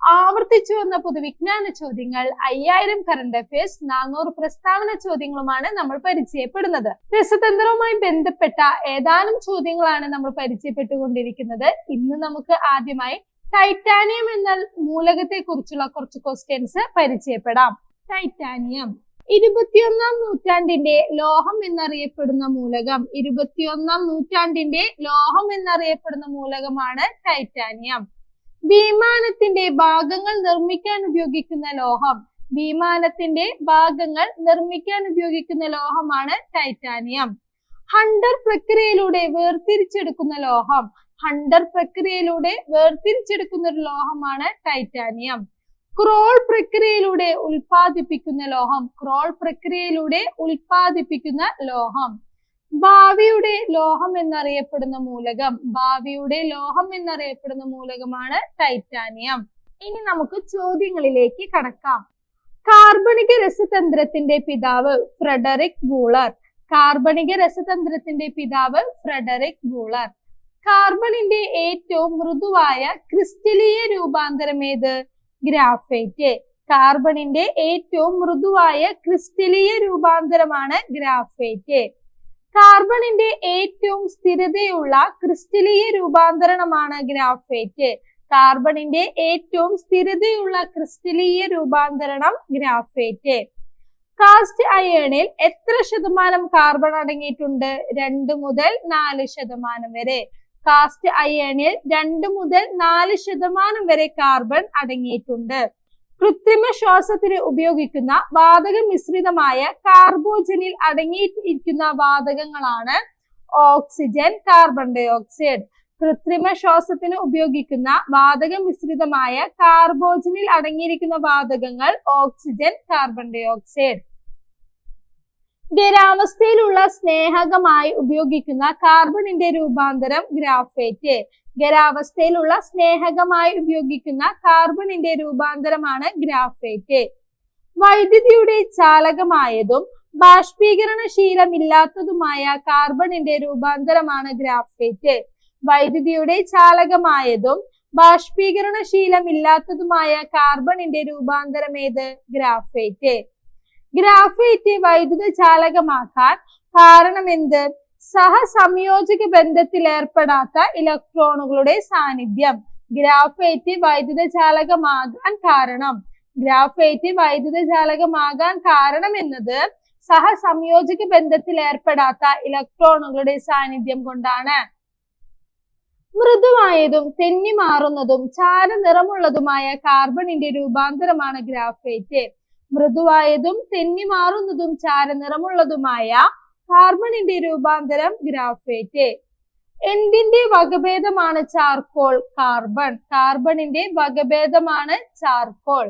ആവർത്തിച്ചു വന്ന പൊതുവിജ്ഞാന ചോദ്യങ്ങൾ അയ്യായിരം കറണ്ട് അഫയേഴ്സ് നാനൂറ് പ്രസ്താവന ചോദ്യങ്ങളുമാണ് നമ്മൾ പരിചയപ്പെടുന്നത്. രസതന്ത്രവുമായി ബന്ധപ്പെട്ട ഏതാനും ചോദ്യങ്ങളാണ് നമ്മൾ പരിചയപ്പെട്ടുകൊണ്ടിരിക്കുന്നത്. ഇന്ന് നമുക്ക് ആദ്യമായി ടൈറ്റാനിയം എന്ന മൂലകത്തെ കുറിച്ചുള്ള കുറച്ച് ക്വസ്റ്റ്യൻസ് പരിചയപ്പെടാം. ടൈറ്റാനിയം ഇരുപത്തിയൊന്നാം നൂറ്റാണ്ടിന്റെ ലോഹം എന്നറിയപ്പെടുന്ന മൂലകം. ഇരുപത്തിയൊന്നാം നൂറ്റാണ്ടിന്റെ ലോഹം എന്നറിയപ്പെടുന്ന മൂലകമാണ് ടൈറ്റാനിയം വിമാനത്തിന്റെ ഭാഗങ്ങൾ നിർമ്മിക്കാൻ ഉപയോഗിക്കുന്ന ലോഹം. വിമാനത്തിന്റെ ഭാഗങ്ങൾ നിർമ്മിക്കാൻ ഉപയോഗിക്കുന്ന ലോഹമാണ് ടൈറ്റാനിയം ഹണ്ടർ പ്രക്രിയയിലൂടെ വേർതിരിച്ചെടുക്കുന്ന ലോഹം. ഹണ്ടർ പ്രക്രിയയിലൂടെ വേർതിരിച്ചെടുക്കുന്ന ഒരു ലോഹമാണ് ടൈറ്റാനിയം ക്രോൾ പ്രക്രിയയിലൂടെ ഉൽപ്പാദിപ്പിക്കുന്ന ലോഹം. ക്രോൾ പ്രക്രിയയിലൂടെ ഉൽപ്പാദിപ്പിക്കുന്ന ലോഹം. ഭാവിയുടെ ലോഹം എന്നറിയപ്പെടുന്ന മൂലകം. ഭാവിയുടെ ലോഹം എന്നറിയപ്പെടുന്ന മൂലകമാണ് ടൈറ്റാനിയം ഇനി നമുക്ക് ചോദ്യങ്ങളിലേക്ക് കടക്കാം. കാർബണിക രസതന്ത്രത്തിന്റെ പിതാവ് ഫ്രെഡറിക് വൂളർ. കാർബണിക രസതന്ത്രത്തിന്റെ പിതാവ് ഫ്രെഡറിക് വൂളർ. കാർബണിന്റെ ഏറ്റവും മൃദുവായ ക്രിസ്റ്റലീയ രൂപാന്തരം ഏത്? ഗ്രാഫൈറ്റ്. കാർബണിന്റെ ഏറ്റവും മൃദുവായ ക്രിസ്റ്റലീയ രൂപാന്തരമാണ് ഗ്രാഫൈറ്റ്. കാർബണിന്റെ ഏറ്റവും സ്ഥിരതയുള്ള ക്രിസ്റ്റലീയ രൂപാന്തരണമാണ് ഗ്രാഫൈറ്റ്. കാർബണിന്റെ ഏറ്റവും സ്ഥിരതയുള്ള ക്രിസ്റ്റലീയ രൂപാന്തരണം ഗ്രാഫൈറ്റ്. കാസ്റ്റ് അയേണിൽ എത്ര ശതമാനം കാർബൺ അടങ്ങിയിട്ടുണ്ട്? രണ്ട് മുതൽ നാല് ശതമാനം വരെ. കാസ്റ്റ് അയേണിൽ രണ്ട് മുതൽ നാല് ശതമാനം വരെ കാർബൺ അടങ്ങിയിട്ടുണ്ട്. കൃത്രിമ ശ്വാസത്തിന് ഉപയോഗിക്കുന്ന വാതക മിശ്രിതമായ കാർബോജനിൽ അടങ്ങിയിരിക്കുന്ന വാതകങ്ങളാണ് ഓക്സിജൻ കാർബൺ ഡൈ ഓക്സൈഡ്. കൃത്രിമ ശ്വാസത്തിന് ഉപയോഗിക്കുന്ന വാതക മിശ്രിതമായ കാർബോജനിൽ അടങ്ങിയിരിക്കുന്ന വാതകങ്ങൾ ഓക്സിജൻ കാർബൺ ഡൈ ഓക്സൈഡ്. ഖരാവസ്ഥയിലുള്ള സ്നേഹകമായി ഉപയോഗിക്കുന്ന കാർബണിന്റെ രൂപാന്തരം ഗ്രാഫൈറ്റ്. ഖരാവസ്ഥയിലുള്ള സ്നേഹകമായി ഉപയോഗിക്കുന്ന കാർബണിന്റെ രൂപാന്തരമാണ് ഗ്രാഫൈറ്റ്. വൈദ്യുതിയുടെ ചാലകമായതും ബാഷ്പീകരണശീലമില്ലാത്തതുമായ കാർബണിന്റെ രൂപാന്തരമാണ് ഗ്രാഫൈറ്റ്. വൈദ്യുതിയുടെ ചാലകമായതും ബാഷ്പീകരണശീലമില്ലാത്തതുമായ കാർബണിന്റെ രൂപാന്തരം ഏത്? ഗ്രാഫൈറ്റ്. ഗ്രാഫൈറ്റ് വൈദ്യുത ചാലകമാക്കാൻ കാരണമെന്ത്? സഹസംയോജക ബന്ധത്തിൽ ഏർപ്പെടാത്ത ഇലക്ട്രോണുകളുടെ സാന്നിധ്യം. ഗ്രാഫൈറ്റ് വൈദ്യുത ചാലകമാകാൻ കാരണം. ഗ്രാഫൈറ്റ് വൈദ്യുത ചാലകമാകാൻ കാരണം എന്നത് സഹസംയോജക ബന്ധത്തിൽ ഏർപ്പെടാത്ത ഇലക്ട്രോണുകളുടെ സാന്നിധ്യം കൊണ്ടാണ്. മൃദുവായതും തെന്നിമാറുന്നതും ചാരനിറമുള്ളതുമായ കാർബണിന്റെ രൂപാന്തരമാണ് ഗ്രാഫൈറ്റ്. മൃദുവായതും തെന്നിമാറുന്നതും ചാരനിറമുള്ളതുമായ കാർബണിന്റെ രൂപാന്തരം ഗ്രാഫൈറ്റ് എന്തിന്റെ വകഭേദമാണ് ചാർക്കോൾ കാർബൺ കാർബണിന്റെ വകഭേദമാണ് ചാർക്കോൾ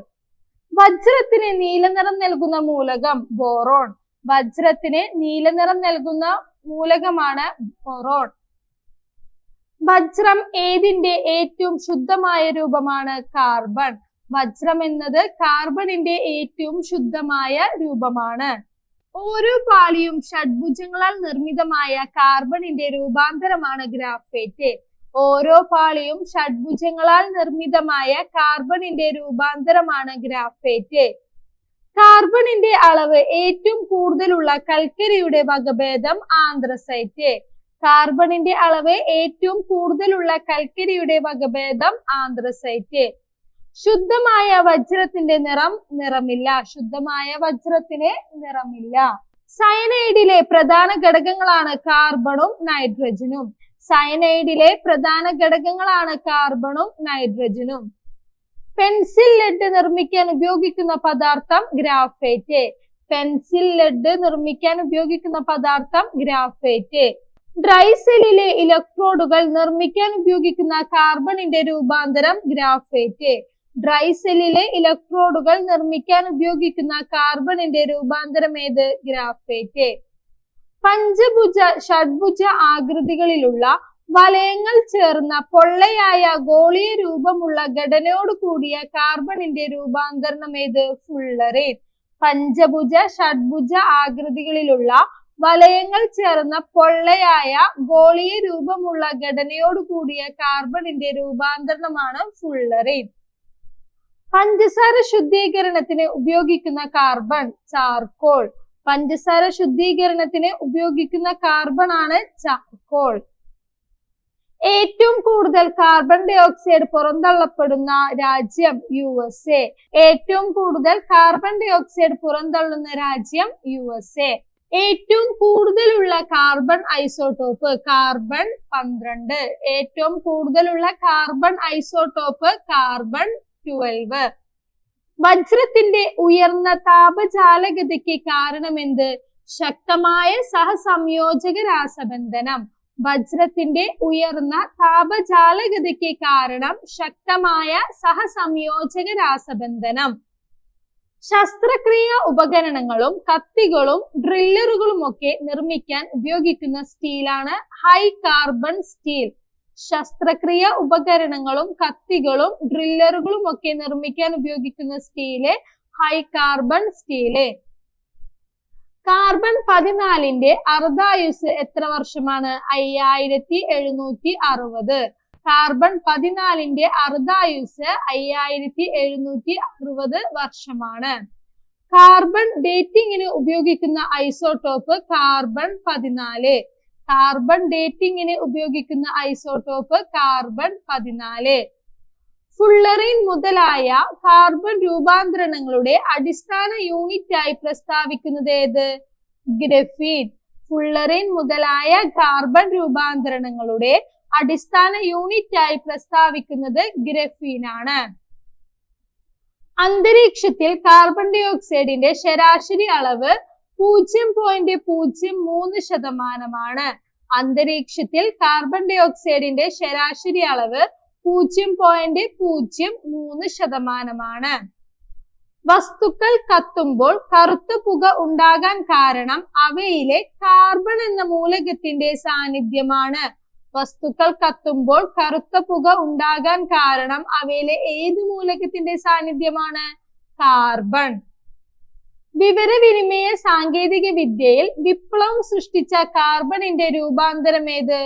വജ്രത്തിന് നീലനിറം നൽകുന്ന മൂലകം ബോറോൺ വജ്രത്തിന് നീലനിറം നൽകുന്ന മൂലകമാണ് ബോറോൺ വജ്രം ഏതിന്റെ ഏറ്റവും ശുദ്ധമായ രൂപമാണ് കാർബൺ വജ്രം എന്നത് കാർബണിന്റെ ഏറ്റവും ശുദ്ധമായ രൂപമാണ്. ഓരോ പാളിയും ഷഡ്ഭുജങ്ങളാൽ നിർമ്മിതമായ കാർബണിന്റെ രൂപാന്തരമാണ് ഗ്രാഫൈറ്റ് ഓരോ പാളിയും ഷഡ്ഭുജങ്ങളാൽ നിർമ്മിതമായ കാർബണിന്റെ രൂപാന്തരമാണ് ഗ്രാഫൈറ്റ് കാർബണിന്റെ അളവ് ഏറ്റവും കൂടുതലുള്ള കൽക്കരിയുടെ വകഭേദം ആന്ത്രസൈറ്റ്. കാർബണിന്റെ അളവ് ഏറ്റവും കൂടുതലുള്ള കൽക്കരിയുടെ വകഭേദം ആന്ത്രസൈറ്റ്. ശുദ്ധമായ വജ്രത്തിന്റെ നിറം നിറമില്ല. ശുദ്ധമായ വജ്രത്തിന് നിറമില്ല. സയനൈഡിലെ പ്രധാന ഘടകങ്ങളാണ് കാർബണും നൈട്രജനും സയനൈഡിലെ പ്രധാന ഘടകങ്ങളാണ് കാർബണും നൈട്രജനും പെൻസിൽ ലെഡ് നിർമ്മിക്കാൻ ഉപയോഗിക്കുന്ന പദാർത്ഥം ഗ്രാഫൈറ്റ്. പെൻസിൽ ലെഡ് നിർമ്മിക്കാൻ ഉപയോഗിക്കുന്ന പദാർത്ഥം ഗ്രാഫൈറ്റ്. ഡ്രൈ സെല്ലിലെ ഇലക്ട്രോഡുകൾ നിർമ്മിക്കാൻ ഉപയോഗിക്കുന്ന കാർബണിന്റെ രൂപാന്തരം ഗ്രാഫൈറ്റ്. ഡ്രൈ സെല്ലിലെ ഇലക്ട്രോഡുകൾ നിർമ്മിക്കാൻ ഉപയോഗിക്കുന്ന കാർബണിന്റെ രൂപാന്തരം ഏത്? ഗ്രാഫൈറ്റ് പഞ്ചഭുജ ഷഡ്ഭുജ ആകൃതികളിലുള്ള വലയങ്ങൾ ചേർന്ന പൊള്ളയായ ഗോളീയ രൂപമുള്ള ഘടനയോട് കൂടിയ കാർബണിന്റെ രൂപാന്തരണം ഏത്? ഫുള്ളറേൻ പഞ്ചഭുജ ഷഡ്ഭുജ ആകൃതികളിലുള്ള വലയങ്ങൾ ചേർന്ന പൊള്ളയായ ഗോളീയ രൂപമുള്ള ഘടനയോട് കൂടിയ കാർബണിന്റെ രൂപാന്തരണമാണ് ഫുള്ളറേൻ പഞ്ചസാര ശുദ്ധീകരണത്തിന് ഉപയോഗിക്കുന്ന കാർബൺ ചാർക്കോൾ പഞ്ചസാര ശുദ്ധീകരണത്തിന് ഉപയോഗിക്കുന്ന കാർബൺ ആണ് ചാർക്കോൾ ഏറ്റവും കൂടുതൽ കാർബൺ ഡൈ ഓക്സൈഡ് പുറന്തള്ളപ്പെടുന്ന രാജ്യം യു എസ് എ ഏറ്റവും കൂടുതൽ കാർബൺ ഡൈ ഓക്സൈഡ് പുറന്തള്ളുന്ന രാജ്യം യു എസ് എ ഏറ്റവും കൂടുതലുള്ള കാർബൺ ഐസോടോപ്പ് കാർബൺ പന്ത്രണ്ട്. ഏറ്റവും കൂടുതലുള്ള കാർബൺ ഐസോടോപ്പ് കാർബൺ ട്വൽവ് വജ്രത്തിന്റെ ഉയർന്ന താപചാലകതയ്ക്ക് കാരണമെന്ത്? ശക്തമായ സഹസംയോജക രാസബന്ധനം വജ്രത്തിന്റെ ഉയർന്ന താപചാലകതയ്ക്ക് കാരണം ശക്തമായ സഹസംയോജക രാസബന്ധനം ശസ്ത്രക്രിയ ഉപകരണങ്ങളും കത്തികളും ഡ്രില്ലറുകളും ഒക്കെ നിർമ്മിക്കാൻ ഉപയോഗിക്കുന്ന സ്റ്റീലാണ് ഹൈ കാർബൺ സ്റ്റീൽ ശസ്ത്രക്രിയ ഉപകരണങ്ങളും കത്തികളും ഡ്രില്ലറുകളും ഒക്കെ നിർമ്മിക്കാൻ ഉപയോഗിക്കുന്ന steel high carbon steel carbon പതിനാലിന്റെ അർദ്ധായുസ് എത്ര വർഷമാണ്? അയ്യായിരത്തി എഴുന്നൂറ്റി അറുപത് കാർബൺ പതിനാലിന്റെ അർദ്ധായുസ് അയ്യായിരത്തി എഴുന്നൂറ്റി അറുപത് വർഷമാണ് കാർബൺ ഡേറ്റിംഗിന് ഉപയോഗിക്കുന്ന ഐസോടോപ്പ് കാർബൺ പതിനാല്. കാർബൺ ഡേറ്റിംഗിന് ഉപയോഗിക്കുന്ന ഐസോടോപ്പ് കാർബൺ പതിനാല്. ഫുള്ളറിൻ മുതലായ കാർബൺ രൂപാന്തരണങ്ങളുടെ അടിസ്ഥാന യൂണിറ്റായി പ്രസ്താവിക്കുന്നത് ഏത്? ഗ്രഫീൻ ഫുള്ളറിൻ മുതലായ കാർബൺ രൂപാന്തരണങ്ങളുടെ അടിസ്ഥാന യൂണിറ്റായി പ്രസ്താവിക്കുന്നത് ഗ്രഫീൻ ആണ്. അന്തരീക്ഷത്തിൽ കാർബൺ ഡൈ ഓക്സൈഡിന്റെ ശരാശരി അളവ് പൂജ്യം പോയിന്റ് പൂജ്യം മൂന്ന് ശതമാനമാണ്. അന്തരീക്ഷത്തിൽ കാർബൺ ഡൈ ഓക്സൈഡിന്റെ ശരാശരി അളവ് പൂജ്യം പോയിന്റ് പൂജ്യം മൂന്ന് ശതമാനമാണ്. വസ്തുക്കൾ കത്തുമ്പോൾ കറുത്ത പുക ഉണ്ടാകാൻ കാരണം അവയിലെ കാർബൺ എന്ന മൂലകത്തിന്റെ സാന്നിധ്യമാണ്. വസ്തുക്കൾ കത്തുമ്പോൾ കറുത്ത പുക ഉണ്ടാകാൻ കാരണം അവയിലെ ഏത് മൂലകത്തിന്റെ സാന്നിധ്യമാണ്? കാർബൺ വിവരവിനിമയ സാങ്കേതിക വിദ്യയിൽ വിപ്ലവം സൃഷ്ടിച്ച കാർബണിന്റെ രൂപാന്തരം ഏത്?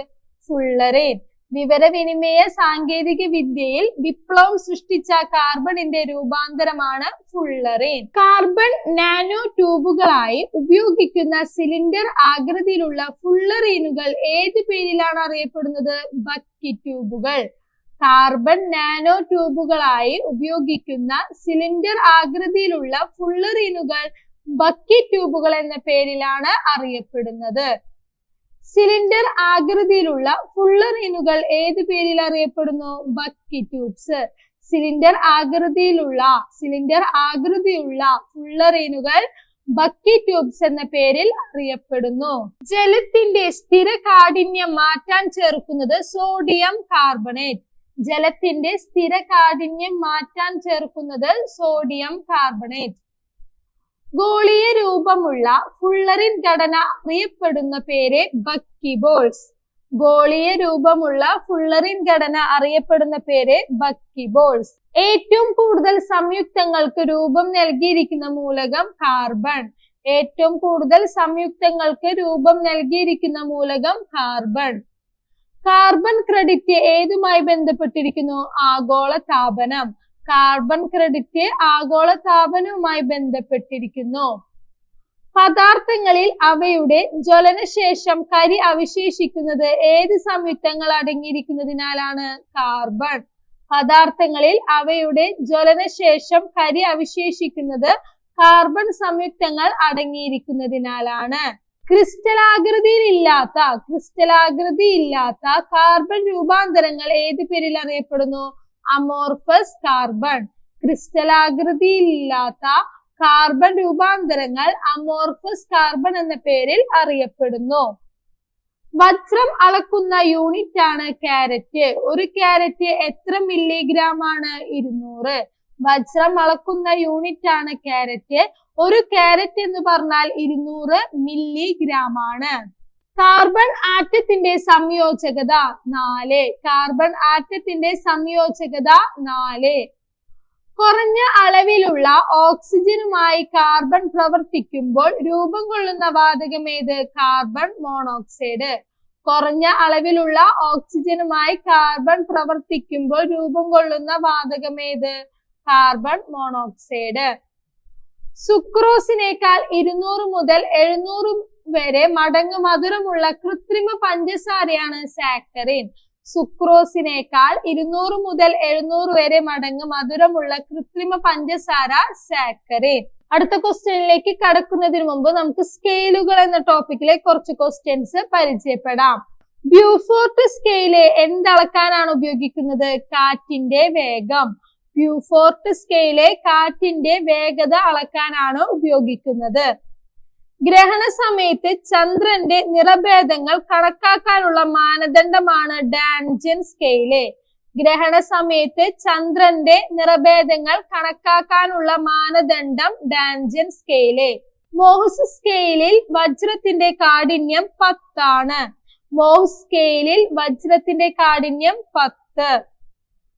ഫുള്ളറേൻ. വിവരവിനിമയ സാങ്കേതിക വിദ്യയിൽ വിപ്ലവം സൃഷ്ടിച്ച കാർബണിന്റെ രൂപാന്തരമാണ് ഫുള്ളറേൻ. കാർബൺ നാനോ ട്യൂബുകളായി ഉപയോഗിക്കുന്ന സിലിണ്ടർ ആകൃതിയിലുള്ള ഫുള്ളറീനുകൾ ഏത് പേരിലാണ് അറിയപ്പെടുന്നത്? ബക്കി ട്യൂബുകൾ. കാർബൺ നാനോ ട്യൂബുകളായി ഉപയോഗിക്കുന്ന സിലിണ്ടർ ആകൃതിയിലുള്ള ഫുള്ളറീനുകൾ ബക്കി ട്യൂബുകൾ എന്ന പേരിലാണ് അറിയപ്പെടുന്നത്. സിലിണ്ടർ ആകൃതിയിലുള്ള ഫുള്ളറിനുകൾ ഏത് പേരിൽ അറിയപ്പെടുന്നു? Bucky tubes. സിലിണ്ടർ ആകൃതിയിലുള്ള സിലിണ്ടർ ആകൃതിയുള്ള ഫുള്ളറിനുകൾ ബക്കി ട്യൂബ്സ് എന്ന പേരിൽ അറിയപ്പെടുന്നു. ജലത്തിന്റെ സ്ഥിര കാഠിന്യം മാറ്റാൻ ചേർക്കുന്നത് സോഡിയം കാർബണേറ്റ്. ജലത്തിന്റെ സ്ഥിര കാഠിന്യം മാറ്റാൻ ചേർക്കുന്നത് സോഡിയം കാർബണേറ്റ് ഗോളീയ രൂപമുള്ള ഫുള്ളറിൻ ഘടന അറിയപ്പെടുന്ന പേര് ബക്കി ബോൾസ് ഗോളീയ രൂപമുള്ള ഫുള്ളറിൻ ഘടന അറിയപ്പെടുന്ന പേര് ബക്കി ബോൾസ് ഏറ്റവും കൂടുതൽ സംയുക്തങ്ങൾക്ക് രൂപം നൽകിയിരിക്കുന്ന മൂലകം കാർബൺ ഏറ്റവും കൂടുതൽ സംയുക്തങ്ങൾക്ക് രൂപം നൽകിയിരിക്കുന്ന മൂലകം കാർബൺ കാർബൺ ക്രെഡിറ്റ് ഏതുമായി ബന്ധപ്പെട്ടിരിക്കുന്നു? ആഗോള താപനം. കാർബൺ ക്രെഡിറ്റ് ആഗോള താപനവുമായി ബന്ധപ്പെട്ടിരിക്കുന്നു. പദാർത്ഥങ്ങളിൽ അവയുടെ ജ്വലനശേഷം കരി അവശേഷിക്കുന്നത് ഏത് സംയുക്തങ്ങൾ അടങ്ങിയിരിക്കുന്നതിനാലാണ്? കാർബൺ പദാർത്ഥങ്ങളിൽ അവയുടെ ജ്വലനശേഷം കരി അവശേഷിക്കുന്നത് കാർബൺ സംയുക്തങ്ങൾ അടങ്ങിയിരിക്കുന്നതിനാലാണ്. ക്രിസ്റ്റലാകൃതിയിൽ ഇല്ലാത്ത ക്രിസ്റ്റലാകൃതി ഇല്ലാത്ത കാർബൺ രൂപാന്തരങ്ങൾ ഏത് പേരിൽ അറിയപ്പെടുന്നു? അമോർഫസ് കാർബൺ ക്രിസ്റ്റലാകൃതിയില്ലാത്ത കാർബൺ രൂപാന്തരങ്ങൾ അമോർഫസ് കാർബൺ എന്ന പേരിൽ അറിയപ്പെടുന്നു. വജ്രം അളക്കുന്ന യൂണിറ്റ് ആണ് ക്യാരറ്റ് ഒരു ക്യാരറ്റ് എത്ര മില്ലിഗ്രാം ആണ്? ഇരുന്നൂറ്. വജ്രം അളക്കുന്ന യൂണിറ്റ് ആണ് ക്യാരറ്റ് ഒരു കാരറ്റ് എന്ന് പറഞ്ഞാൽ ഇരുന്നൂറ് മില്ലിഗ്രാം ആണ്. കാർബൺ ആറ്റത്തിന്റെ സംയോജകത നാല്. കാർബൺ ആറ്റത്തിന്റെ സംയോജകത നാല്. കുറഞ്ഞ അളവിലുള്ള ഓക്സിജനുമായി കാർബൺ പ്രവർത്തിക്കുമ്പോൾ രൂപം കൊള്ളുന്ന വാതകം ഏത്? കാർബൺ മോണോക്സൈഡ് കുറഞ്ഞ അളവിലുള്ള ഓക്സിജനുമായി കാർബൺ പ്രവർത്തിക്കുമ്പോൾ രൂപം കൊള്ളുന്ന വാതകം ഏത്? കാർബൺ മോണോക്സൈഡ് സുക്രോസിനേക്കാൾ ഇരുന്നൂറ് മുതൽ എഴുന്നൂറ് വരെ മടങ്ങ് മധുരമുള്ള കൃത്രിമ പഞ്ചസാരയാണ് സാക്കറിൻ സുക്രോസിനേക്കാൾ ഇരുന്നൂറ് മുതൽ എഴുന്നൂറ് വരെ മടങ്ങ് മധുരമുള്ള കൃത്രിമ പഞ്ചസാര സാക്കറിൻ അടുത്ത ക്വസ്റ്റ്യനിലേക്ക് കടക്കുന്നതിന് മുമ്പ് നമുക്ക് സ്കെയിലുകൾ എന്ന ടോപ്പിക്കിലെ കുറച്ച് ക്വസ്റ്റ്യൻസ് പരിചയപ്പെടാം. ബ്യൂഫോർട്ട് സ്കെയിൽ എന്തളക്കാനാണ് ഉപയോഗിക്കുന്നത്? കാറ്റിന്റെ വേഗം. ബ്യൂഫോർട്ട് സ്കെയിലെ കാറ്റിന്റെ വേഗത അളക്കാനാണ് ഉപയോഗിക്കുന്നത്. ഗ്രഹണ സമയത്ത് ചന്ദ്രന്റെ നിറഭേദങ്ങൾ കണക്കാക്കാനുള്ള മാനദണ്ഡമാണ് ഡാൻജൻ സ്കെയിൽ. ഗ്രഹണ സമയത്ത് ചന്ദ്രന്റെ നിറഭേദങ്ങൾ കണക്കാക്കാനുള്ള മാനദണ്ഡം ഡാൻജൻ സ്കെയിൽ. മോഹ്സ് സ്കെയിലിൽ വജ്രത്തിന്റെ കാഠിന്യം പത്താണ്. മോഹ്സ് സ്കെയിലിൽ വജ്രത്തിന്റെ കാഠിന്യം പത്ത്.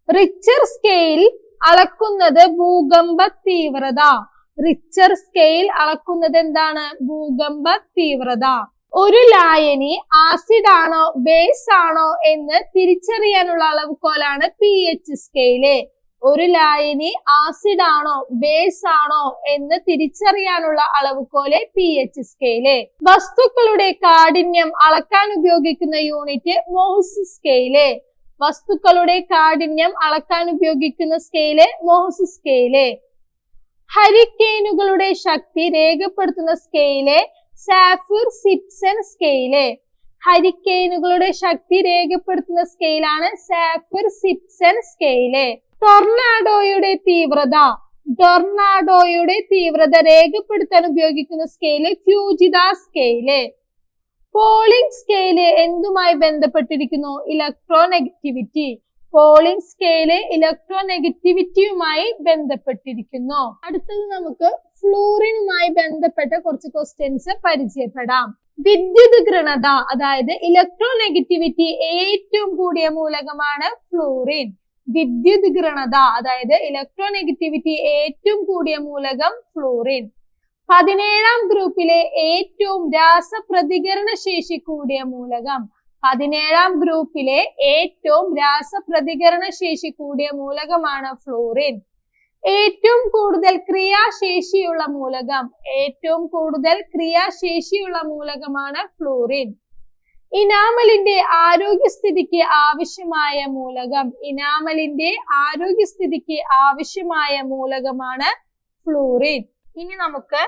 റിച്ചർ സ്കെയിൽ അളക്കുന്നത് ഭൂകമ്പ തീവ്രത. റിച്ചർ സ്കെയിൽ അളക്കുന്നത് എന്താണ്? ഭൂകമ്പ തീവ്രത. ഒരു ലായനി ആസിഡ് ആണോ ബേസ് ആണോ എന്ന് തിരിച്ചറിയാനുള്ള അളവുകോലാണ് പി എച്ച് സ്കെയിൽ ഒരു ലായനി ആസിഡ് ആണോ ബേസ് ആണോ എന്ന് തിരിച്ചറിയാനുള്ള അളവുകോലെ പി എച്ച് സ്കെയിൽ വസ്തുക്കളുടെ കാഠിന്യം അളക്കാൻ ഉപയോഗിക്കുന്ന യൂണിറ്റ് മോഹ്സ് സ്കെയിൽ വസ്തുക്കളുടെ കാഠിന്യം അളക്കാൻ ഉപയോഗിക്കുന്ന സ്കെയിൽ മോഹസ് സ്കെയിൽ ഹരിക്കേനുകളുടെ ശക്തി രേഖപ്പെടുത്തുന്ന സ്കെയിൽ സാഫിർ സിപ്സൺ സ്കെയിൽ ഹരിക്കേനുകളുടെ ശക്തി രേഖപ്പെടുത്തുന്ന സ്കെയിലാണ് സാഫിർ സിപ്സൺ സ്കെയിൽ ടൊർണാഡോയുടെ തീവ്രത ടൊർണാഡോയുടെ തീവ്രത രേഖപ്പെടുത്താൻ ഉപയോഗിക്കുന്ന scale Fujita scale Pauling scale എന്തുമായി ബന്ധപ്പെട്ടിരിക്കുന്നു? ഇലക്ട്രോനെഗറ്റിവിറ്റി പോളിംഗ് സ്കെയിൽ ഇലക്ട്രോനെഗറ്റിവിറ്റിയുമായി ബന്ധപ്പെട്ടിരിക്കുന്നു. അടുത്തത് നമുക്ക് ഫ്ലൂറിനുമായി ബന്ധപ്പെട്ട കുറച്ച് ക്വസ്റ്റ്യൻസ് പരിചയപ്പെടാം. വിദ്യുത് ഗൃണത അതായത് ഇലക്ട്രോനെഗറ്റിവിറ്റി ഏറ്റവും കൂടിയ മൂലകമാണ് ഫ്ലൂറിൻ വിദ്യുത് ഗൃണത അതായത് ഇലക്ട്രോനെഗറ്റിവിറ്റി ഏറ്റവും കൂടിയ മൂലകം ഫ്ലൂറിൻ പതിനേഴാം ഗ്രൂപ്പിലെ ഏറ്റവും രാസപ്രതികരണ ശേഷി കൂടിയ മൂലകം. പതിനേഴാം ഗ്രൂപ്പിലെ ഏറ്റവും രാസപ്രതികരണ ശേഷി കൂടിയ മൂലകമാണ് ഫ്ലൂറിൻ. ഏറ്റവും കൂടുതൽ ക്രിയാശേഷിയുള്ള മൂലകം. ഏറ്റവും കൂടുതൽ ക്രിയാശേഷിയുള്ള മൂലകമാണ് ഫ്ലൂറിൻ. ഇനാമലിന്റെ ആരോഗ്യസ്ഥിതിക്ക് ആവശ്യമായ മൂലകം. ഇനാമലിന്റെ ആരോഗ്യസ്ഥിതിക്ക് ആവശ്യമായ മൂലകമാണ് ഫ്ലൂറിൻ. ഇനി നമുക്ക്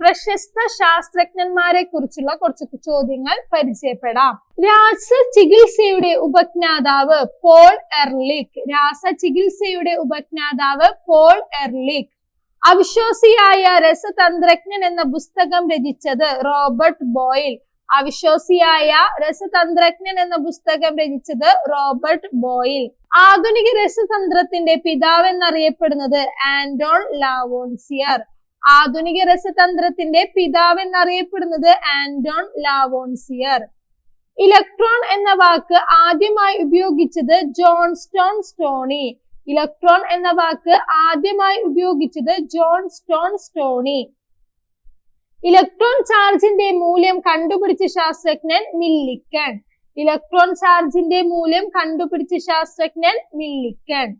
പ്രശസ്ത ശാസ്ത്രജ്ഞന്മാരെ കുറിച്ചുള്ള കുറച്ച് ചോദ്യങ്ങൾ പരിചയപ്പെടാം. രാസ ചികിത്സയുടെ ഉപജ്ഞാതാവ് പോൾ എർലിക് രാസ ചികിത്സയുടെ ഉപജ്ഞാതാവ് പോൾ എർലിക് അവിശ്വാസിയായ രസതന്ത്രജ്ഞൻ എന്ന പുസ്തകം രചിച്ചത് റോബർട്ട് ബോയിൽ. അവിശ്വാസിയായ രസതന്ത്രജ്ഞൻ എന്ന പുസ്തകം രചിച്ചത് റോബർട്ട് ബോയിൽ. ആധുനിക രസതന്ത്രത്തിന്റെ പിതാവ് എന്നറിയപ്പെടുന്നത് ആന്റോൺ ലാവോൺസിയർ. ആധുനിക രസതന്ത്രത്തിന്റെ പിതാവ് എന്നറിയപ്പെടുന്നത് ആന്റോൺ ലാവോൺസിയർ. ഇലക്ട്രോൺ എന്ന വാക്ക് ആദ്യമായി ഉപയോഗിച്ചത് ജോൺസ്റ്റോൺ സ്റ്റോണി. ഇലക്ട്രോൺ എന്ന വാക്ക് ആദ്യമായി ഉപയോഗിച്ചത് ജോൺ സ്റ്റോൺ സ്റ്റോണി. ഇലക്ട്രോൺ ചാർജിന്റെ മൂല്യം കണ്ടുപിടിച്ച ശാസ്ത്രജ്ഞൻ മില്ലിക്കൺ. ഇലക്ട്രോൺ ചാർജിന്റെ മൂല്യം കണ്ടുപിടിച്ച ശാസ്ത്രജ്ഞൻ മില്ലിക്കൺ.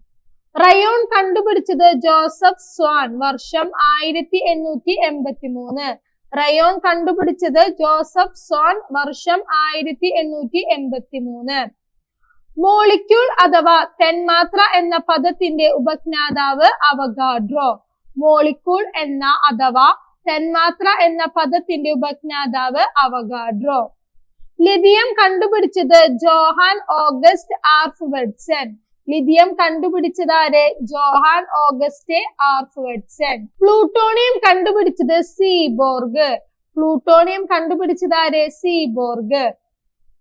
റയോൺ കണ്ടുപിടിച്ചത് ജോസഫ് സ്വാൻ വർഷം ആയിരത്തി എണ്ണൂറ്റി എൺപത്തി മൂന്ന് റയോൺ കണ്ടുപിടിച്ചത് ജോസഫ് സ്വാൻ വർഷം ആയിരത്തി എണ്ണൂറ്റി എൺപത്തി മൂന്ന് മോളിക്യൂൾ അഥവാ തെന്മാത്ര എന്ന പദത്തിന്റെ ഉപജ്ഞാതാവ് അവഗാഡ്രോ. മോളിക്യൂൾ എന്ന അഥവാ തെന്മാത്ര എന്ന പദത്തിന്റെ ഉപജ്ഞാതാവ് അവഗാഡ്രോ. ലിഥിയം കണ്ടുപിടിച്ചത് ജോഹാൻ ഓഗസ്റ്റ് ആർഫ്വെഡ്സൺ ലിഥിയം കണ്ടുപിടിച്ചത് ആര്? Johan August ആർഫ്വെഡ്സൺ. പ്ലൂട്ടോണിയം കണ്ടുപിടിച്ചത് സീബോർഗ്. പ്ലൂട്ടോണിയം കണ്ടുപിടിച്ചത് ആര്? സീബോർഗ്.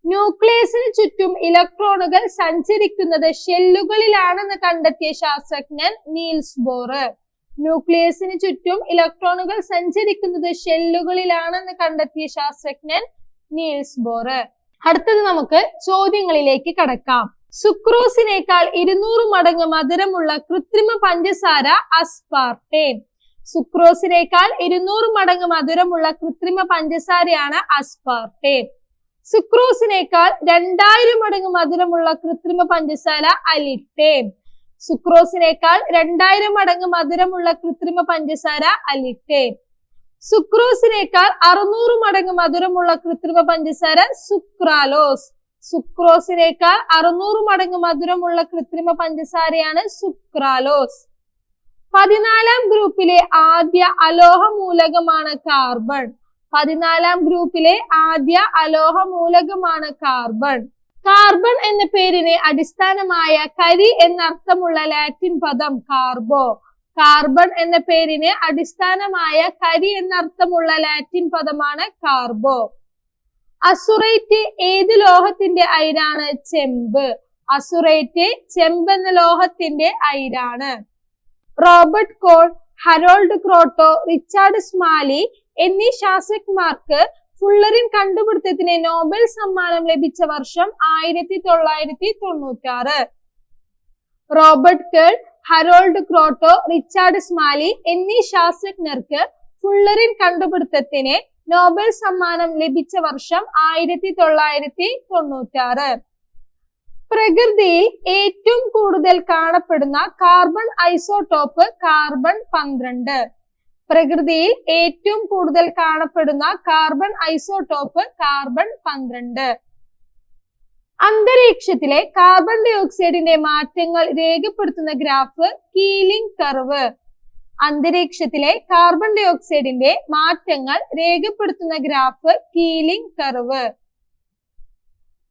ന്യൂക്ലിയസിന് ചുറ്റും ഇലക്ട്രോണുകൾ സഞ്ചരിക്കുന്നത് ഷെല്ലുകളിലാണെന്ന് കണ്ടെത്തിയ ശാസ്ത്രജ്ഞൻ നീൽസ് ബോർ. ന്യൂക്ലിയസിന് ചുറ്റും ഇലക്ട്രോണുകൾ സഞ്ചരിക്കുന്നത് ഷെല്ലുകളിലാണെന്ന് കണ്ടെത്തിയ ശാസ്ത്രജ്ഞൻ നീൽസ് ബോർ. അടുത്തത് നമുക്ക് ചോദ്യങ്ങളിലേക്ക് കടക്കാം. സുക്രോസിനേക്കാൾ ഇരുന്നൂറ് മടങ്ങ് മധുരമുള്ള കൃത്രിമ പഞ്ചസാര അസ്പാർട്ടേൻ സുക്രോസിനേക്കാൾ ഇരുന്നൂറ് മടങ്ങ് മധുരമുള്ള കൃത്രിമ പഞ്ചസാരയാണ് അസ്പാർട്ടേൻ സുക്രോസിനേക്കാൾ രണ്ടായിരം മടങ്ങ് മധുരമുള്ള കൃത്രിമ പഞ്ചസാര അലിട്ടേൻ സുക്രോസിനേക്കാൾ രണ്ടായിരം മടങ്ങ് മധുരമുള്ള കൃത്രിമ പഞ്ചസാര അലിട്ടേൻ സുക്രോസിനേക്കാൾ അറുന്നൂറ് മടങ്ങ് മധുരമുള്ള കൃത്രിമ പഞ്ചസാര സുക്രാലോസ്. സുക്രോസിനേക്കാൾ അറുന്നൂറ് മടങ്ങ് മധുരമുള്ള കൃത്രിമ പഞ്ചസാരയാണ് സുക്രാലോസ്. പതിനാലാം ഗ്രൂപ്പിലെ ആദ്യ അലോഹ മൂലകമാണ് കാർബൺ. പതിനാലാം ഗ്രൂപ്പിലെ ആദ്യ അലോഹ മൂലകമാണ് കാർബൺ. കാർബൺ എന്ന പേരിന് അടിസ്ഥാനമായ കരി എന്നർത്ഥമുള്ള ലാറ്റിൻ പദം കാർബോ. കാർബൺ എന്ന പേരിന് അടിസ്ഥാനമായ കരി എന്നർത്ഥമുള്ള ലാറ്റിൻ പദമാണ് കാർബോ. അസുറേറ്റ് ഏത് ലോഹത്തിന്റെ അയിരാണ്? ചെമ്പ്. അസുറേറ്റ് ചെമ്പ് എന്ന ലോഹത്തിന്റെ അയിരാണ്. Robert Curl Harold Kroto Richard Smalley എന്നീ ശാസ്ത്രജ്ഞർക്ക് ഫുള്ളറിൻ കണ്ടുപിടുത്തത്തിന് നോബൽ സമ്മാനം ലഭിച്ച വർഷം ആയിരത്തി തൊള്ളായിരത്തി തൊണ്ണൂറ്റാറ് Robert Curl Harold Kroto Richard Smalley എന്നീ ശാസ്ത്രജ്ഞർക്ക് ഫുള്ളറിൻ കണ്ടുപിടുത്തത്തിന് നോബൽ സമ്മാനം ലഭിച്ച വർഷം ആയിരത്തി തൊള്ളായിരത്തി തൊണ്ണൂറ്റാറ്. പ്രകൃതിയിൽ ഏറ്റവും കൂടുതൽ കാണപ്പെടുന്ന കാർബൺ ഐസോടോപ്പ് കാർബൺ പന്ത്രണ്ട്. പ്രകൃതിയിൽ ഏറ്റവും കൂടുതൽ കാണപ്പെടുന്ന കാർബൺ ഐസോടോപ്പ് കാർബൺ പന്ത്രണ്ട്. അന്തരീക്ഷത്തിലെ കാർബൺ ഡയോക്സൈഡിന്റെ മാറ്റങ്ങൾ രേഖപ്പെടുത്തുന്ന ഗ്രാഫ് കീലിംഗ് കർവ് അന്തരീക്ഷത്തിലെ കാർബൺ ഡൈ ഓക്സൈഡിന്റെ മാറ്റങ്ങൾ രേഖപ്പെടുത്തുന്ന ഗ്രാഫ് കീലിംഗ് കർവ്.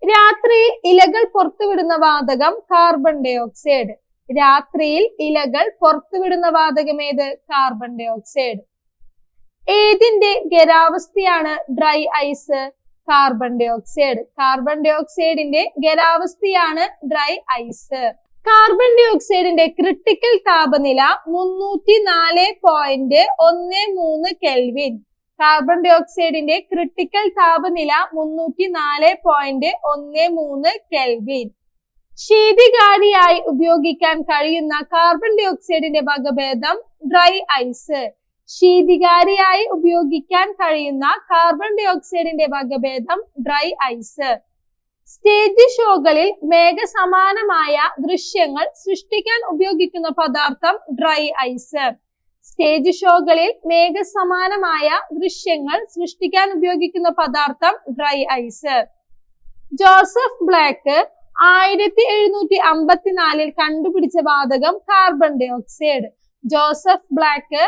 രാത്രിയിൽ ഇലകൾ പുറത്തുവിടുന്ന വാതകം കാർബൺ ഡൈ ഓക്സൈഡ് രാത്രിയിൽ ഇലകൾ പുറത്തുവിടുന്ന വാതകം ഏത്? കാർബൺ ഡൈ ഓക്സൈഡ് ഏതിന്റെ ഖരാവസ്ഥയാണ് dry ice carbon dioxide carbon dye ഓക്സൈഡിന്റെ ഖരാവസ്ഥയാണ് ഡ്രൈ ഐസ് കാർബൺ ഡൈ ഓക്സൈഡിന്റെ ക്രിട്ടിക്കൽ താപനില മുന്നൂറ്റി നാല് പോയിന്റ് ഒന്ന് മൂന്ന് കെൽവിൻ കാർബൺ ഡൈ ഓക്സൈഡിന്റെ ക്രിട്ടിക്കൽ താപനില മുന്നൂറ്റി നാല് പോയിന്റ് ഒന്ന് മൂന്ന് കെൽവിൻ ശീതികാരിയായി ഉപയോഗിക്കാൻ കഴിയുന്ന കാർബൺ ഡൈ ഓക്സൈഡിന്റെ വകഭേദം ഡ്രൈ ഐസ് ശീതികാരിയായി ഉപയോഗിക്കാൻ കഴിയുന്ന കാർബൺ ഡൈ ഓക്സൈഡിന്റെ വകഭേദം ഡ്രൈ ഐസ് സ്റ്റേജ് ഷോകളിൽ മേഘസമാനമായ ദൃശ്യങ്ങൾ സൃഷ്ടിക്കാൻ ഉപയോഗിക്കുന്ന പദാർത്ഥം ഡ്രൈ ഐസ്. സ്റ്റേജ് ഷോകളിൽ മേഘസമാനമായ ദൃശ്യങ്ങൾ സൃഷ്ടിക്കാൻ ഉപയോഗിക്കുന്ന പദാർത്ഥം ഡ്രൈ ഐസ്. ജോസഫ് ബ്ലാക്ക് ആയിരത്തി എഴുന്നൂറ്റി അമ്പത്തിനാലിൽ കണ്ടുപിടിച്ച വാതകം carbon dioxide Joseph Black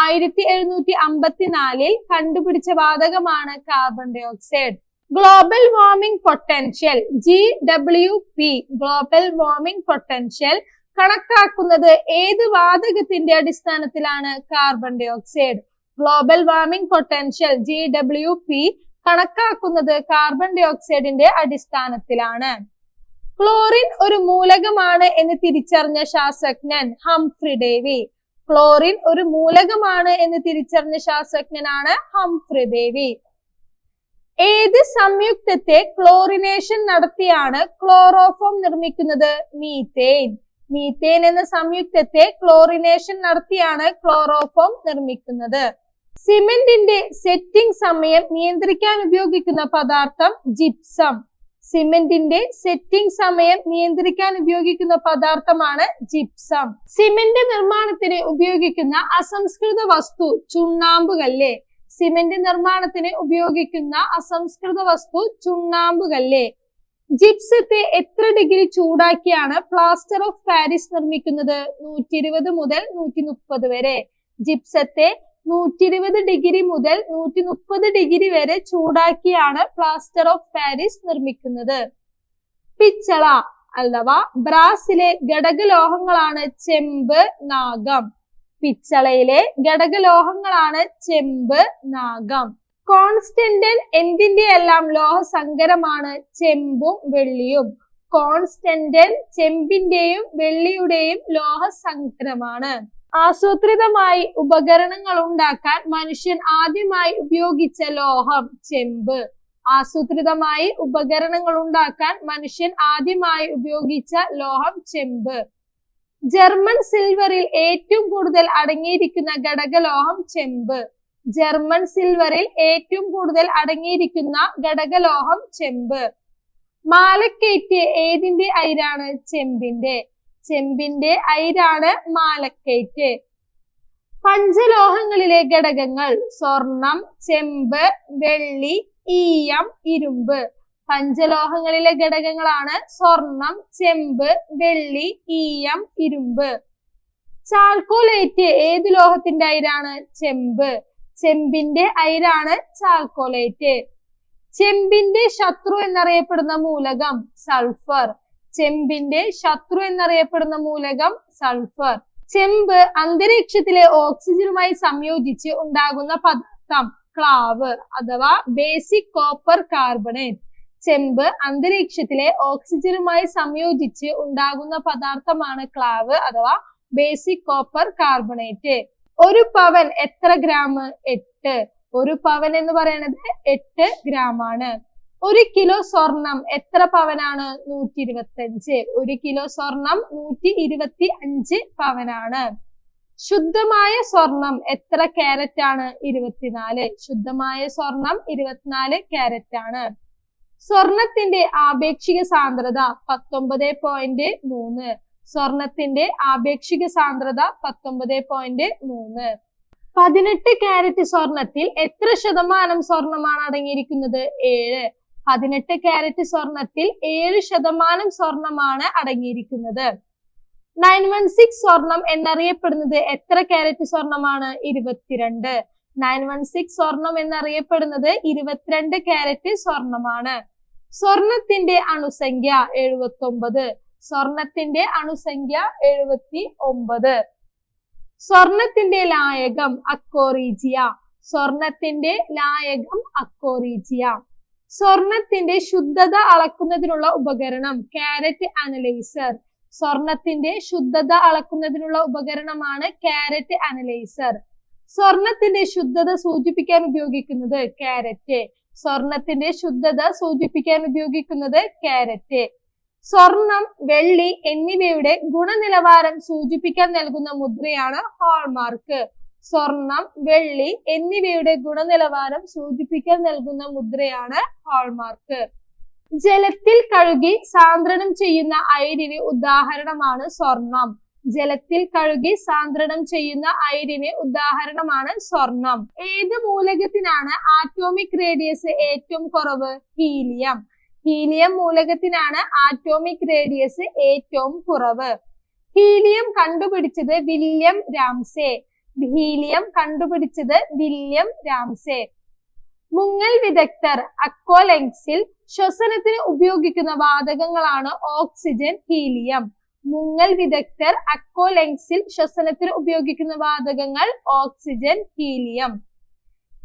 ആയിരത്തി എഴുന്നൂറ്റി അമ്പത്തിനാലിൽ കണ്ടുപിടിച്ച വാതകമാണ് carbon dioxide global warming potential G W P global warming potential കണക്കാക്കുന്നത് ഏത് വാതകത്തിന്റെ അടിസ്ഥാനത്തിലാണ് carbon dioxide global warming potential G W P കണക്കാക്കുന്നത് കാർബൺ ഡൈ ഓക്സൈഡിന്റെ അടിസ്ഥാനത്തിലാണ്. ക്ലോറിൻ ഒരു മൂലകമാണ് എന്ന് തിരിച്ചറിഞ്ഞ ശാസ്ത്രജ്ഞൻ ഹംഫ്രി ഡേവി ക്ലോറിൻ ഒരു മൂലകമാണ് എന്ന് തിരിച്ചറിഞ്ഞ ശാസ്ത്രജ്ഞനാണ് ഹംഫ്രി ദേവി ഏത് സംയുക്തത്തെ ക്ലോറിനേഷൻ നടത്തിയാണ് ക്ലോറോഫോം നിർമ്മിക്കുന്നത്? മീത്തേൻ മീത്തേൻ എന്ന സംയുക്തത്തെ ക്ലോറിനേഷൻ നടത്തിയാണ് ക്ലോറോഫോം നിർമ്മിക്കുന്നത്. സിമെന്റിന്റെ സെറ്റിംഗ് സമയം നിയന്ത്രിക്കാൻ ഉപയോഗിക്കുന്ന പദാർത്ഥം ജിപ്സം സിമെന്റിന്റെ സെറ്റിംഗ് സമയം നിയന്ത്രിക്കാൻ ഉപയോഗിക്കുന്ന പദാർത്ഥമാണ് ജിപ്സം സിമെന്റ് നിർമ്മാണത്തിന് ഉപയോഗിക്കുന്ന അസംസ്കൃത വസ്തു ചുണ്ണാമ്പുകല്ല്. സിമെന്റ് നിർമ്മാണത്തിന് ഉപയോഗിക്കുന്ന അസംസ്കൃത വസ്തു ചുണ്ണാമ്പുകല്ല്? ജിപ്സത്തെ എത്ര ഡിഗ്രി ചൂടാക്കിയാണ് പ്ലാസ്റ്റർ ഓഫ് പാരീസ് നിർമ്മിക്കുന്നത്? നൂറ്റി ഇരുപത് മുതൽ നൂറ്റി മുപ്പത് വരെ. ജിപ്സത്തെ നൂറ്റി ഇരുപത് ഡിഗ്രി മുതൽ നൂറ്റി മുപ്പത് ഡിഗ്രി വരെ ചൂടാക്കിയാണ് പ്ലാസ്റ്റർ ഓഫ് പാരീസ് നിർമ്മിക്കുന്നത്. പിച്ചള അഥവാ ബ്രാസിലെ ഘടകലോഹങ്ങളാണ് ചെമ്പ് നാഗം. പിച്ചളയിലെ ഘടകലോഹങ്ങളാണ് ചെമ്പ് നാഗം. കോൺസ്റ്റന്റൻ എന്തിന്റെ എല്ലാം ലോഹസങ്കരമാണ്? ചെമ്പും വെള്ളിയും. കോൺസ്റ്റന്റൻ ചെമ്പിന്റെയും വെള്ളിയുടെയും ലോഹസങ്കരമാണ്. ആസൂത്രിതമായി ഉപകരണങ്ങൾ ഉണ്ടാക്കാൻ മനുഷ്യൻ ആദ്യമായി ഉപയോഗിച്ച ലോഹം ചെമ്പ്. ആസൂത്രിതമായി ഉപകരണങ്ങൾ ഉണ്ടാക്കാൻ മനുഷ്യൻ ആദ്യമായി ഉപയോഗിച്ച ലോഹം ചെമ്പ്. ജർമ്മൻ സിൽവറിൽ ഏറ്റവും കൂടുതൽ അടങ്ങിയിരിക്കുന്ന ഘടകലോഹം ചെമ്പ്. ജർമ്മൻ സിൽവറിൽ ഏറ്റവും കൂടുതൽ അടങ്ങിയിരിക്കുന്ന ഘടകലോഹം ചെമ്പ്. മാലക്കേറ്റ് ഏതിന്റെ അയിരാണ്? ചെമ്പിന്റെ. ചെമ്പിന്റെ അയിരാണ് മാലക്കേറ്റ് പഞ്ചലോഹങ്ങളിലെ ഘടകങ്ങൾ സ്വർണം ചെമ്പ് വെള്ളി ഈയം ഇരുമ്പ്. പഞ്ചലോഹങ്ങളിലെ ഘടകങ്ങളാണ് സ്വർണം ചെമ്പ് വെള്ളി ഈയം ഇരുമ്പ്. ചാൽക്കോലേറ്റ് ഏത് ലോഹത്തിന്റെ അയിരാണ്? ചെമ്പ്. ചെമ്പിന്റെ അയിരാണ് ചാൽക്കോലേറ്റ്. ചെമ്പിന്റെ ശത്രു എന്നറിയപ്പെടുന്ന മൂലകം സൾഫർ. ചെമ്പിന്റെ ശത്രു എന്നറിയപ്പെടുന്ന മൂലകം സൾഫർ. ചെമ്പ് അന്തരീക്ഷത്തിലെ ഓക്സിജനുമായി സംയോജിച്ച് ഉണ്ടാകുന്ന പദാർത്ഥം ക്ലാവ് അഥവാ ബേസിക് കോപ്പർ കാർബണേറ്റ് ചെമ്പ് അന്തരീക്ഷത്തിലെ ഓക്സിജനുമായി സംയോജിച്ച് ഉണ്ടാകുന്ന പദാർത്ഥമാണ് ക്ലാവ് അഥവാ ബേസിക് കോപ്പർ കാർബണേറ്റ് ഒരു പവൻ എത്ര ഗ്രാം എട്ട്. ഒരു പവൻ എന്ന് പറയുന്നത് എട്ട് ഗ്രാം ആണ്. ഒരു കിലോ സ്വർണം എത്ര പവനാണ്? നൂറ്റി ഇരുപത്തി അഞ്ച് ഒരു കിലോ സ്വർണം നൂറ്റി ഇരുപത്തി അഞ്ച് പവനാണ്. ശുദ്ധമായ സ്വർണം എത്ര ക്യാരറ്റ് ആണ്? ഇരുപത്തിനാല്. ശുദ്ധമായ സ്വർണം ഇരുപത്തിനാല് ക്യാരറ്റ് ആണ്. സ്വർണത്തിന്റെ ആപേക്ഷിക സാന്ദ്രത പത്തൊമ്പത് പോയിന്റ് മൂന്ന്. സ്വർണത്തിന്റെ ആപേക്ഷിക സാന്ദ്രത പത്തൊമ്പത് പോയിന്റ് മൂന്ന്. പതിനെട്ട് ക്യാരറ്റ് സ്വർണത്തിൽ എത്ര ശതമാനം സ്വർണമാണ് അടങ്ങിയിരിക്കുന്നത്? ഏഴ്. പതിനെട്ട് കാരറ്റ് സ്വർണത്തിൽ ഏഴ് ശതമാനം സ്വർണമാണ് അടങ്ങിയിരിക്കുന്നത്. നയൻ വൺ സിക്സ് സ്വർണം എന്നറിയപ്പെടുന്നത് എത്ര കാരറ്റ് സ്വർണമാണ്? ഇരുപത്തിരണ്ട്. നയൻ വൺ സിക്സ് സ്വർണം എന്നറിയപ്പെടുന്നത് ഇരുപത്തിരണ്ട് കാരറ്റ് സ്വർണമാണ്. സ്വർണത്തിന്റെ അണുസംഖ്യ എഴുപത്തി ഒമ്പത് സ്വർണത്തിന്റെ അണുസംഖ്യ എഴുപത്തി ഒമ്പത് സ്വർണത്തിന്റെ ലായകം അക്കോറീജിയ. സ്വർണത്തിന്റെ ലായകം അക്കോറീജിയ. സ്വർണത്തിന്റെ ശുദ്ധത അളക്കുന്നതിനുള്ള ഉപകരണം കാരറ്റ് അനലൈസർ. സ്വർണത്തിന്റെ ശുദ്ധത അളക്കുന്നതിനുള്ള ഉപകരണമാണ് കാരറ്റ് അനലൈസർ. സ്വർണത്തിന്റെ ശുദ്ധത സൂചിപ്പിക്കാൻ ഉപയോഗിക്കുന്നത് കാരറ്റ് സ്വർണത്തിന്റെ ശുദ്ധത സൂചിപ്പിക്കാൻ ഉപയോഗിക്കുന്നത് കാരറ്റ് സ്വർണം വെള്ളി എന്നിവയുടെ ഗുണനിലവാരം സൂചിപ്പിക്കാൻ നൽകുന്ന മുദ്രയാണ് ഹോൾമാർക്ക് സ്വർണം വെള്ളി എന്നിവയുടെ ഗുണനിലവാരം സൂചിപ്പിക്കാൻ നൽകുന്ന മുദ്രയാണ് ഹോൾമാർക്ക് ജലത്തിൽ കഴുകി സാന്ദ്രണം ചെയ്യുന്ന അയിരിന് ഉദാഹരണമാണ് സ്വർണം. ജലത്തിൽ കഴുകി സാന്ദ്രണം ചെയ്യുന്ന അയിരിന് ഉദാഹരണമാണ് സ്വർണം. ഏത് മൂലകത്തിനാണ് ആറ്റോമിക് റേഡിയസ് ഏറ്റവും കുറവ്? ഹീലിയം. ഹീലിയം മൂലകത്തിനാണ് ആറ്റോമിക് റേഡിയസ് ഏറ്റവും കുറവ്. ഹീലിയം കണ്ടുപിടിച്ചത് വില്യം രാംസേ. ഹീലിയം കണ്ടുപിടിച്ചത് വില്യം രാംസേ. മുങ്ങൽ വിദഗ്ധർ അക്കോലെങ്സിൽ ശ്വസനത്തിന് ഉപയോഗിക്കുന്ന വാതകങ്ങളാണ് ഓക്സിജൻ ഹീലിയം. മുങ്ങൽ വിദഗ്ധർ അക്കോലെങ്സിൽ ശ്വസനത്തിന് ഉപയോഗിക്കുന്ന വാതകങ്ങൾ oxygen helium.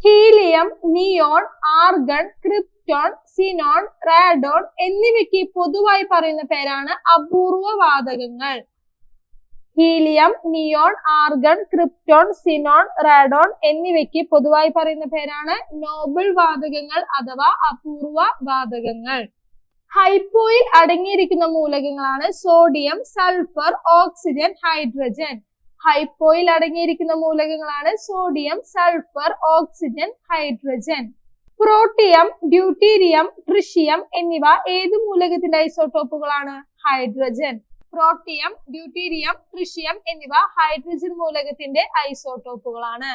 Helium neon argon krypton xenon radon എന്നിവയ്ക്ക് പൊതുവായി പറയുന്ന പേരാണ് അപൂർവ വാതകങ്ങൾ. Helium neon argon krypton xenon radon എന്നിവയ്ക്ക് പൊതുവായി പറയുന്ന പേരാണ് നോബിൾ വാതകങ്ങൾ അഥവാ അപൂർവ വാതകങ്ങൾ. ഹൈപ്പോയിൽ അടങ്ങിയിരിക്കുന്ന മൂലകങ്ങളാണ് സോഡിയം സൾഫർ ഓക്സിജൻ ഹൈഡ്രജൻ ഹൈപ്പോയിൽ അടങ്ങിയിരിക്കുന്ന മൂലകങ്ങളാണ് sodium sulphur oxygen hydrogen protium deuterium tritium എന്നിവ ഏത് മൂലകത്തിന്റെ ഐസോട്ടോപ്പുകളാണ് ഹൈഡ്രജൻ പ്രോട്ടിയം ഡ്യൂട്ടീരിയം ട്രിഷിയം എന്നിവ ഹൈഡ്രജൻ മൂലകത്തിന്റെ ഐസോട്ടോപ്പുകളാണ്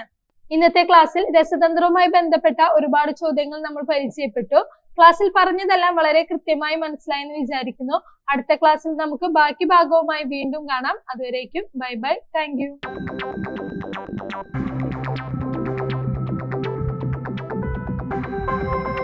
ഇന്നത്തെ ക്ലാസ്സിൽ രസതന്ത്രവുമായി ബന്ധപ്പെട്ട ഒരുപാട് ചോദ്യങ്ങൾ നമ്മൾ പരിചയപ്പെട്ടു. ക്ലാസ്സിൽ പറഞ്ഞതെല്ലാം വളരെ കൃത്യമായി മനസ്സിലായെന്ന് വിചാരിക്കുന്നു. അടുത്ത ക്ലാസ്സിൽ നമുക്ക് ബാക്കി ഭാഗവുമായി വീണ്ടും കാണാം. അതുവരേക്കും ബൈ ബൈ. താങ്ക്